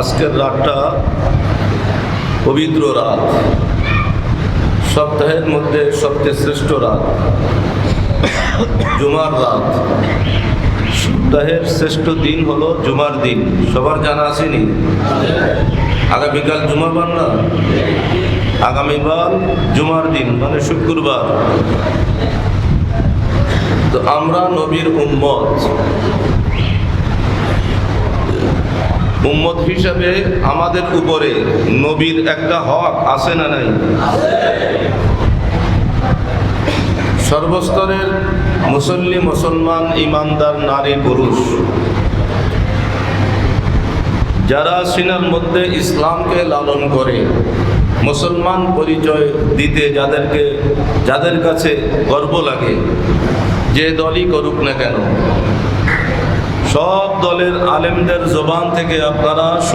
আজকের রাতটা পবিত্র রাত। সপ্তাহের মধ্যে সবচেয়ে শ্রেষ্ঠ রাত জুমার রাত। সপ্তাহের শ্রেষ্ঠ দিন হলো জুমার দিন। সবার জানা আসেনি আগামীকাল জুমার বার না? আগামীবার জুমার দিন মানে শুক্রবার। তো আমরা নবীর উম্মত। উম্মত হিসাবে আমাদের উপরে নবীর একটা হক আছে না নাই? সর্বস্তরের মুসল্লি, মুসলমান, ইমানদার, নারী, পুরুষ, যারা সিনার মধ্যে ইসলামকে লালন করে, মুসলমান পরিচয় দিতে যাদেরকে, যাদের কাছে গর্ব লাগে, যে দলই করুক না কেন সব দলের আলেমদের জবান থেকে আপনারা